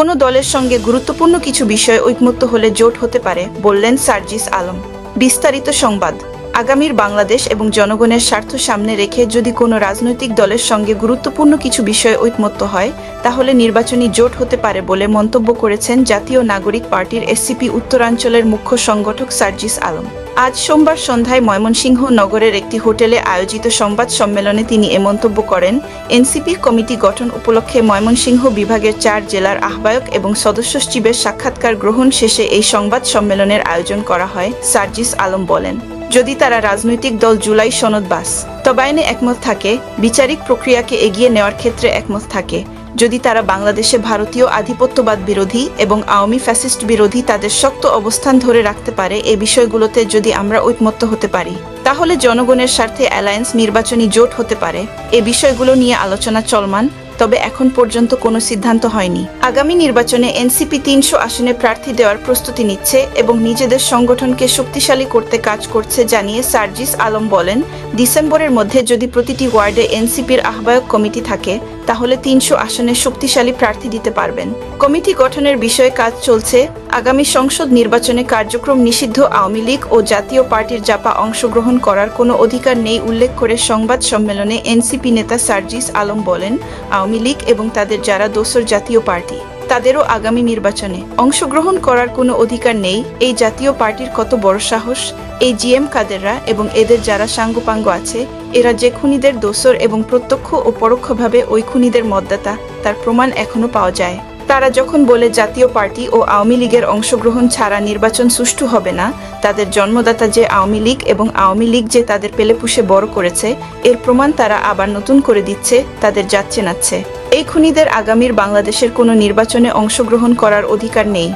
কোনো দলের সঙ্গে গুরুত্বপূর্ণ কিছু বিষয়ে ঐকমত্য হলে জোট হতে পারে, বললেন সার্জিস আলম। বিস্তারিত সংবাদ। আগামীর বাংলাদেশ এবং জনগণের স্বার্থ সামনে রেখে যদি কোনো রাজনৈতিক দলের সঙ্গে গুরুত্বপূর্ণ কিছু বিষয়ে ঐকমত্য হয়, তাহলে নির্বাচনী জোট হতে পারে বলে মন্তব্য করেছেন জাতীয় নাগরিক পার্টির এসসিপি উত্তরাঞ্চলের মুখ্য সংগঠক সার্জিস আলম। আজ সোমবার সন্ধ্যায় ময়মনসিংহ নগরের একটি হোটেলে আয়োজিত সংবাদ সম্মেলনে তিনি এ মন্তব্য করেন। এনসিপি কমিটি গঠন উপলক্ষে ময়মনসিংহ বিভাগের চার জেলার আহ্বায়ক এবং সদস্য সচিবের সাক্ষাৎকার গ্রহণ শেষে এই সংবাদ সম্মেলনের আয়োজন করা হয়, সার্জিস আলম বলেন। যদি তারা রাজনৈতিক দল জুলাই সনদ বাস্তবায়নে একমত থাকে, বিচারিক প্রক্রিয়াকে এগিয়ে নেওয়ার ক্ষেত্রে একমত থাকে। যদি তারা বাংলাদেশে ভারতীয় আধিপত্যবাদ বিরোধী এবং আওয়ামী ফ্যাসিস্ট বিরোধী তাদের শক্ত অবস্থান ধরে রাখতে পারে এ বিষয়গুলোতে যদি আমরা ঐকমত্য হতে পারি, তাহলে জনগণের স্বার্থে অ্যালায়েন্স নির্বাচনী জোট হতে পারে। এ বিষয়গুলো নিয়ে আলোচনা চলমান। তবে এখন পর্যন্ত কোনো সিদ্ধান্ত হয়নি। আগামী নির্বাচনে এনসিপি তিনশো আসনে প্রার্থী দেওয়ার প্রস্তুতি নিচ্ছে এবং নিজেদের সংগঠনকে শক্তিশালী করতে কাজ করছে জানিয়ে সার্জিস আলম বলেন, ডিসেম্বরের মধ্যে যদি প্রতিটি ওয়ার্ডে এনসিপির আহ্বায়ক কমিটি থাকে, তাহলে তিনশো আসনে শক্তিশালী প্রার্থী দিতে পারবেন। কমিটি গঠনের বিষয়ে কাজ চলছে। আগামী সংসদ নির্বাচনে কার্যক্রম নিষিদ্ধ আওয়ামী লীগ ও জাতীয় পার্টির জাপা অংশগ্রহণ করার কোনো অধিকার নেই উল্লেখ করে সংবাদ সম্মেলনে এনসিপি নেতা সার্জিস আলম বলেন, আওয়ামী লীগ এবং তাদের যারা দোসর জাতীয় পার্টি, তাদেরও আগামী নির্বাচনে অংশগ্রহণ করার কোনো অধিকার নেই। এই জাতীয় পার্টির কত বড় সাহস? এই জিএম কাদেররা এবং এদের যারা সাঙ্গপাঙ্গ আছে, এরা যে খুনিদের দোসর এবং প্রত্যক্ষ ও পরোক্ষভাবে ওই খুনিদের মতদাতা তার প্রমাণ এখনও পাওয়া যায়। তারা যখন বলে জাতীয় পার্টি ও আওয়ামী লীগের অংশগ্রহণ ছাড়া নির্বাচন সুষ্ঠু হবে না, তাদের জন্মদাতা যে আওয়ামী লীগ এবং আওয়ামী লীগ যে তাদের পেলেপুষে বড় করেছে, এর প্রমাণ তারা আবার নতুন করে দিচ্ছে, তাদের যাচ্ছে নাচ্ছে। এই খুনিদের আগামীর বাংলাদেশের কোনো নির্বাচনে অংশগ্রহণ করার অধিকার নেই।